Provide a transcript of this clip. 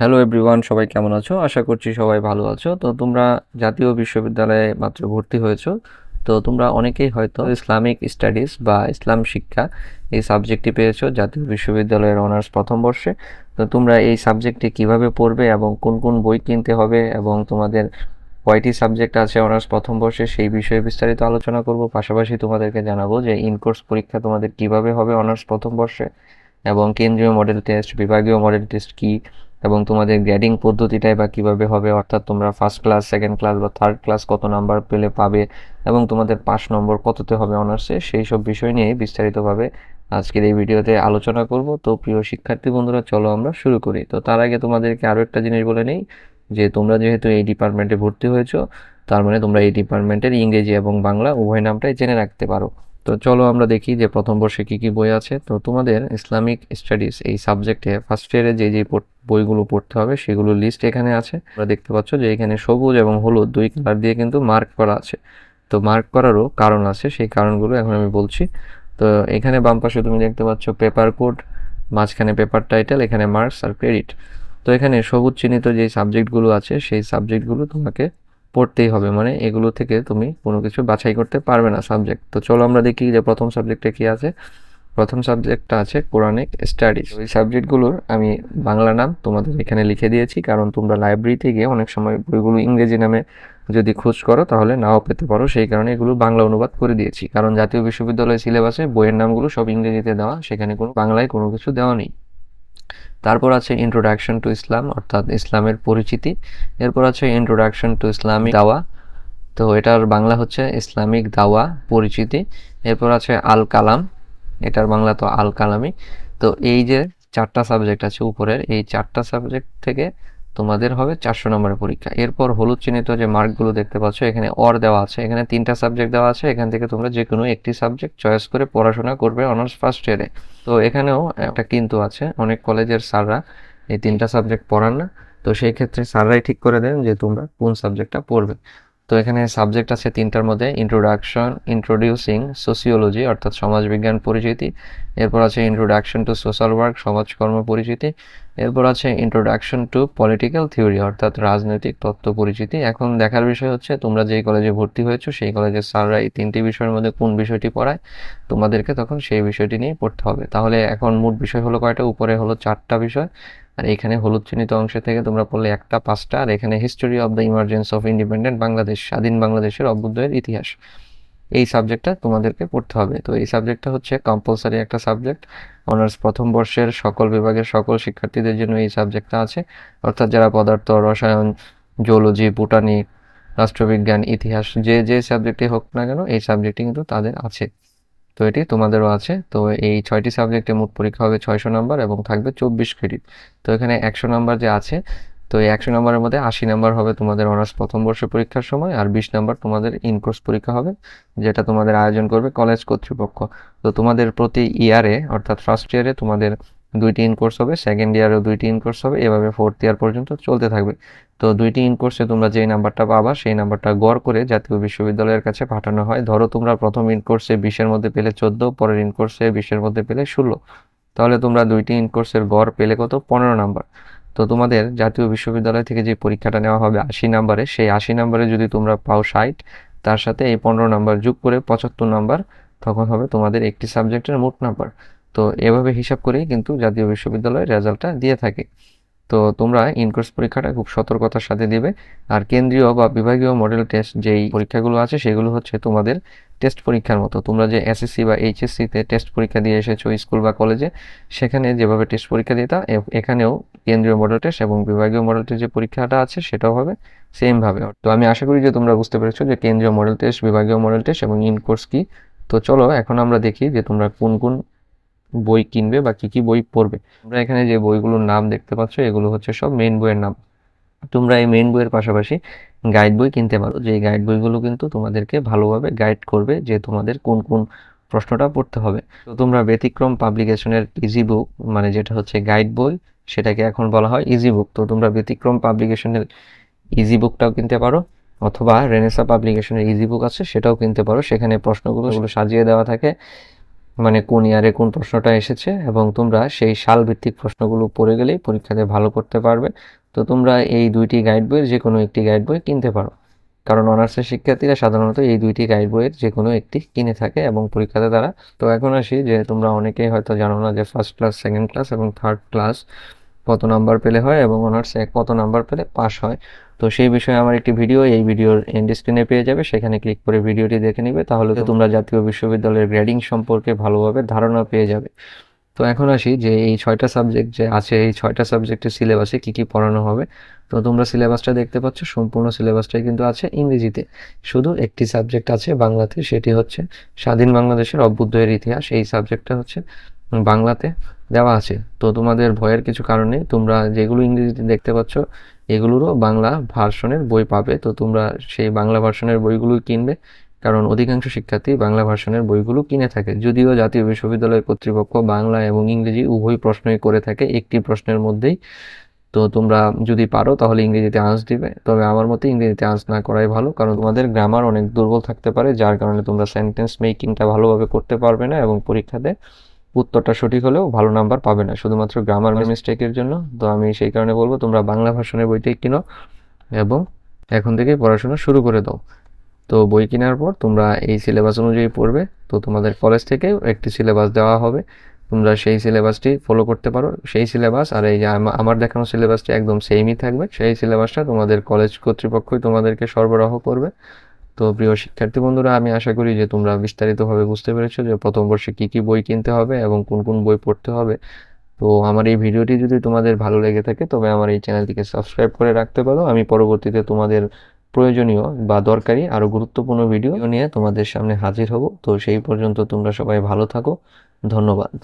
Hello everyone সবাই কেমন আছো? আশা করছি সবাই ভালো আছো। তো তোমরা জাতীয় বিশ্ববিদ্যালয়ে মাত্র ভর্তি হয়েছো। তো তোমরা অনেকেই হয়তো ইসলামিক স্টাডিজ বা ইসলাম শিক্ষা এই সাবজেক্টটি পেয়েছ জাতীয় বিশ্ববিদ্যালয়ের অনার্স প্রথম বর্ষে। তো তোমরা এই সাবজেক্টটি কীভাবে পড়বে এবং কোন কোন বই কিনতে হবে এবং তোমাদের কয়টি সাবজেক্ট আছে অনার্স প্রথম বর্ষে সেই বিষয়ে বিস্তারিত আলোচনা করব। পাশাপাশি তোমাদেরকে জানাব যে ইনকোর্স পরীক্ষা তোমাদের কীভাবে হবে অনার্স প্রথম বর্ষে এবং কেন্দ্রীয় মডেল টেস্ট, বিভাগীয় মডেল টেস্ট কী এবং তোমাদের গ্রেডিং পদ্ধতিটাই বা কীভাবে হবে, অর্থাৎ তোমরা ফার্স্ট ক্লাস সেকেন্ড ক্লাস বা থার্ড ক্লাস কত নাম্বার পেলে পাবে এবং তোমাদের পাঁচ নম্বর কততে হবে অনার্সে, সেই সব বিষয় নিয়ে বিস্তারিতভাবে আজকের এই ভিডিওতে আলোচনা করব। তো প্রিয় শিক্ষার্থী বন্ধুরা, চলো আমরা শুরু করি। তো তার আগে তোমাদেরকে আরও একটা জিনিস বলে নেই যে, তোমরা যেহেতু এই ডিপার্টমেন্টে ভর্তি হয়েছো, তার মানে তোমরা এই ডিপার্টমেন্টের ইংরেজি এবং বাংলা উভয় নামটাই জেনে রাখতে পারো। তো চলো আমরা দেখি যে প্রথম বর্ষে কী কী বই আছে। তো তোমাদের ইসলামিক স্টাডিজ এই সাবজেক্টে ফার্স্ট ইয়ারে যে যে বইগুলো পড়তে হবে সেগুলো লিস্ট এখানে আছে। তোমরা দেখতে পাচ্ছ যে এখানে সবুজ এবং হলুদ দুই কালার দিয়ে কিন্তু মার্ক করা আছে। তো মার্ক করারও কারণ আছে, সেই কারণগুলো এখন আমি বলছি। তো এখানে বাম পাশে তুমি দেখতে পাচ্ছ পেপার কোড মাঝখানে পেপার টাইটেল এখানে মার্কস আর ক্রেডিট তো এখানে সবুজ চিহ্নিত যে সাবজেক্টগুলো আছে, সেই সাবজেক্টগুলো তোমাকে পড়তেই হবে। মানে এগুলো থেকে তুমি কোনো কিছু বাছাই করতে পারবে না সাবজেক্ট তো চলো আমরা দেখি যে প্রথম সাবজেক্টে কি আছে। প্রথম সাবজেক্টটা আছে কোরআনিক স্টাডিজ ওই সাবজেক্টগুলোর আমি বাংলা নাম তোমাদের এখানে লিখে দিয়েছি, কারণ তোমরা লাইব্রেরিতে গিয়ে অনেক সময় বইগুলো ইংরেজি নামে যদি খোঁজ করো, তাহলে নাও পেতে পারো। সেই কারণে এগুলো বাংলা অনুবাদ করে দিয়েছি। কারণ জাতীয় বিশ্ববিদ্যালয় সিলেবাসে বইয়ের নামগুলো সব ইংরেজিতে দেওয়া, সেখানে কোনো বাংলায় কোনো কিছু দেওয়া নেই। তারপর আছে ইন্ট্রোডাকশন টু ইসলাম অর্থাৎ ইসলামের পরিচিতি। এরপর আছে ইন্ট্রোডাকশন টু ইসলামিক দাওয়া তো এটার বাংলা হচ্ছে ইসলামিক দাওয়া পরিচিতি। এরপর আছে আল কালাম এটার বাংলা তো আল কালামি তো এই যে চারটা সাবজেক্ট আছে উপরের, এই চারটা সাবজেক্ট থেকে তোমাদের হবে চারশো নম্বরের পরীক্ষা। এরপর হলুদ চিহ্নিত যে মার্কগুলো দেখতে পাচ্ছ, এখানে অর দেওয়া আছে, এখানে তিনটা সাবজেক্ট দেওয়া আছে, এখান থেকে তোমরা যে কোনো একটি সাবজেক্ট চয়েস করে পড়াশোনা করবে অনার্স ফার্স্ট ইয়ারে। তো এখানেও একটা কিন্তু আছে, অনেক কলেজের স্যাররা এই তিনটা সাবজেক্ট পড়ান না। তো সেই ক্ষেত্রে স্যাররাই ঠিক করে দেন যে তোমরা কোন সাবজেক্টটা পড়বে। তো এখানে সাবজেক্ট আছে তিনটার মধ্যে ইন্ট্রোডাকশন ইন্ট্রোডিউসিং সোসিওলজি অর্থাৎ সমাজবিজ্ঞান পরিচিতি, এরপর আছে ইন্ট্রোডাকশন টু সোশ্যাল ওয়ার্ক সমাজকর্ম পরিচিতি, এরপর আছে ইন্ট্রোডাকশন টু পলিটিক্যাল থিওরি অর্থাৎ রাজনৈতিক তত্ত্ব পরিচিতি। এখন দেখার বিষয় হচ্ছে, তোমরা যেই কলেজে ভর্তি হয়েছো, সেই কলেজের স্যাররা এই তিনটি বিষয়ের মধ্যে কোন বিষয়টি পড়ায়, তোমাদেরকে তখন সেই বিষয়টি নিয়ে পড়তে হবে। তাহলে এখন মোট বিষয় হলো কয়টা? উপরে হলো চারটা বিষয়। আর এখানে হলুদ চিহ্নিত অংশ থেকে তোমরা পড়লে একটা, পাঁচটা, আর এখানে history of the emergence of independent Bangladesh স্বাধীন বাংলাদেশের অভ্যুদয়ের ইতিহাস। এই সাবজেক্টটা তোমাদেরকে পড়তে হবে। তো এই সাবজেক্টটা হচ্ছে কম্পালসারি একটা সাবজেক্ট। অনার্স প্রথম বর্ষের সকল বিভাগের সকল শিক্ষার্থীদের জন্য এই সাবজেক্টটা আছে। অর্থাৎ যারা পদার্থ, রসায়ন জুওলজি বোটানি রাষ্ট্রবিজ্ঞান, ইতিহাস, যে যে সাবজেক্টে হোক না কেন, এই সাবজেক্টে কিন্তু তাদের আছে। তো এটি তোমাদেরও আছে। তো এই ছয়টি সাবজেক্টে মোট পরীক্ষা হবে ছয়শো নাম্বার এবং থাকবে চব্বিশ ক্রেডিট। তো এখানে একশো নাম্বার যে আছে, তো এই একশো নাম্বারের মধ্যে আশি নাম্বার হবে তোমাদের অনার্স প্রথম বর্ষ পরীক্ষার সময় আর বিশ নাম্বার তোমাদের ইনকোর্স পরীক্ষা হবে, যেটা তোমাদের আয়োজন করবে কলেজ কর্তৃপক্ষ। তো তোমাদের প্রতি ইয়ারে, অর্থাৎ ফার্স্ট ইয়ারে তোমাদের দুইটি ইনকোর্স হবে সেকেন্ড ইয়ারেও দুইটি ইনকোর্স হবে, এভাবে ফোর্থ ইয়ার পর্যন্ত চলতে থাকবে। তো দুইটি ইনকোর্সে তোমরা যেই নাম্বারটা পাবা, সেই নাম্বারটা গড় করে জাতীয় বিশ্ববিদ্যালয়ের কাছে পাঠানো হয়। ধরো তোমরা প্রথম ইনকোর্সে বিশের মধ্যে পেলে চোদ্দ, পরের ইনকোর্সে বিশের মধ্যে পেলে ষোলো। তাহলে তোমরা দুইটি ইনকোর্সের গড় পেলে কত? পনেরো নাম্বার তো তোমাদের জাতীয় বিশ্ববিদ্যালয় থেকে যে পরীক্ষাটা নেওয়া হবে আশি নাম্বারে সেই আশি নাম্বারে যদি তোমরা পাও ষাট, তার সাথে এই পনেরো নাম্বার যোগ করে পঁচাত্তর নাম্বার তখন হবে তোমাদের একটি সাবজেক্টের মোট নাম্বার তো এভাবে হিসাব করেই কিন্তু জাতীয় বিশ্ববিদ্যালয়ের রেজাল্টটা দিয়ে থাকে। তো তোমরা ইনকোর্স পরীক্ষাটা খুব সতর্কতার সাথে দিবে। আর কেন্দ্রীয় বা বিভাগীয় মডেল টেস্ট যেই পরীক্ষাগুলো আছে সেগুলো হচ্ছে তোমাদের টেস্ট পরীক্ষার মতো। তোমরা যে এসএসসি বা এইচএসসিতে টেস্ট পরীক্ষা দিয়ে এসেছ স্কুল বা কলেজে, সেখানে যেভাবে টেস্ট পরীক্ষা দিতা এখানেও কেন্দ্রীয় মডেল টেস্ট এবং বিভাগীয় মডেল টেস্ট যে পরীক্ষাটা আছে সেটাও হবে সেমভাবে। তো আমি আশা করি যে তোমরা বুঝতে পেরেছ যে কেন্দ্রীয় মডেল টেস্ট, বিভাগীয় মডেল টেস্ট এবং ইনকোর্স কি। তো চলো এখন আমরা দেখি যে তোমরা কোন কোন বই কিনবে বা কি কি বই পড়বে। তোমরা এখানে যে বইগুলোর নাম দেখতে পাচ্ছ, এগুলো হচ্ছে সব মেইন বইয়ের নাম। তোমরা এই মেন বইয়ের পাশাপাশি গাইড বই কিনতে পারো। যে গাইড বইগুলো কিন্তু তোমাদেরকে ভালোভাবে গাইড করবে যে তোমাদের কোন কোন প্রশ্নটা পড়তে হবে। তো তোমরা ব্যতিক্রম পাবলিকেশনের ইজি বুক মানে যেটা হচ্ছে গাইড বই, সেটাকে এখন বলা হয় ইজি বুক তো তোমরা ব্যতিক্রম পাবলিকেশনের ইজি বুকটাও কিনতে পারো, অথবা রেনেসা পাবলিকেশনের ইজি বুক আছে, সেটাও কিনতে পারো। সেখানে প্রশ্নগুলো সাজিয়ে দেওয়া থাকে। মানে কোন ইয়ারে কোন প্রশ্নটা এসেছে এবং তোমরা সেই সাল ভিত্তিক প্রশ্নগুলো পড়ে গেলেই পরীক্ষাতে ভালো করতে পারবে। তো তোমরা এই দুইটি গাইড বইয়ের যে কোনো একটি গাইড বই কিনতে পারো। কারণ অনার্সের শিক্ষার্থীরা সাধারণত এই দুইটি গাইড বইয়ের যে কোনো একটি কিনে থাকে এবং পরীক্ষাতে তারা। তো এখন আসি যে তোমরা অনেকেই হয়তো জানো না যে ফার্স্ট ক্লাস সেকেন্ড ক্লাস এবং থার্ড ক্লাস কত নাম্বার পেলে হয় এবং অনার্সে কত নাম্বার পেলে পাস হয়। তো সেই বিষয়ে আমার একটি ভিডিও এই ভিডিওর এন্ড স্ক্রিনে পেয়ে যাবে। সেখানে ক্লিক করে ভিডিওটি দেখে নিবে তাহলে তো তোমরা জাতীয় বিশ্ববিদ্যালয়ের গ্রেডিং সম্পর্কে ভালোভাবে ধারণা পেয়ে যাবে। তো এখন আসি যে এই ছয়টা সাবজেক্ট যে আছে এই ছয়টা সাবজেক্টের সিলেবাসে কী কী পড়ানো হবে। তো তোমরা সিলেবাসটা দেখতে পাচ্ছ সম্পূর্ণ সিলেবাসটাই কিন্তু আছে ইংরেজিতে। শুধু একটি সাবজেক্ট আছে বাংলাতে সেটি হচ্ছে স্বাধীন বাংলাদেশের অভ্যুদয়ের ইতিহাস। এই সাবজেক্টটা হচ্ছে বাংলাতে। দেওয়া আছে। তো তোমাদের ভয়ের কিছু কারণে তোমরা যেগুলো ইংরেজিতে দেখতে পাচ্ছ, এগুলোরও বাংলা ভার্সনের বই পাবে। তো তোমরা সেই বাংলা ভার্সনের বইগুলো কিনবে, কারণ অধিকাংশ শিক্ষার্থী বাংলা ভার্সনের বইগুলো কিনে থাকে। যদিও জাতীয় বিশ্ববিদ্যালয় কর্তৃপক্ষ বাংলা এবং ইংরেজি উভয় প্রশ্নই করে থাকে, একটি প্রশ্নের মধ্যেই। তো তোমরা যদি পারো, তাহলে ইংরেজিতে আঁচ দিবে। তবে আমার মতে ইংরেজিতে আঁচ না করাই ভালো, কারণ তোমাদের গ্রামার অনেক দুর্বল থাকতে পারে, যার কারণে তোমরা সেন্টেন্স মেকিংটা ভালোভাবে করতে পারবে না এবং পরীক্ষাতে উত্তরটা সঠিক হলেও ভালো নাম্বার পাবে না। শুধুমাত্র গ্রামার মিস্টেকের জন্য। তো আমি সেই কারণে বলব তোমরা বাংলা ভাষণের বইটাই কিনো এবং এখন থেকে পড়াশোনা শুরু করে দাও। তো বই কেনার পর তোমরা এই সিলেবাস অনুযায়ী পড়বে। তো তোমাদের কলেজ থেকে একটি সিলেবাস দেওয়া হবে। তোমরা সেই সিলেবাসটি ফলো করতে পারো। সেই সিলেবাস আর এই যে আমার দেখানো সিলেবাসটি একদম সেমই থাকবে। সেই সিলেবাসটা তোমাদের কলেজ কর্তৃপক্ষই তোমাদেরকে সরবরাহ করবে। তো প্রিয় শিক্ষার্থী বন্ধুরা, আমি আশা করি যে তোমরা বিস্তারিতভাবে বুঝতে পেরেছ যে প্রথম বর্ষে কী কী বই কিনতে হবে এবং কোন কোন বই পড়তে হবে। তো আমার এই ভিডিওটি যদি তোমাদের ভালো লেগে থাকে, তবে আমার এই চ্যানেলটিকে সাবস্ক্রাইব করে রাখতে পারো। আমি পরবর্তীতে তোমাদের প্রয়োজনীয় বা দরকারি আরও গুরুত্বপূর্ণ ভিডিও নিয়ে তোমাদের সামনে হাজির হব। তো সেই পর্যন্ত তোমরা সবাই ভালো থাকো। ধন্যবাদ।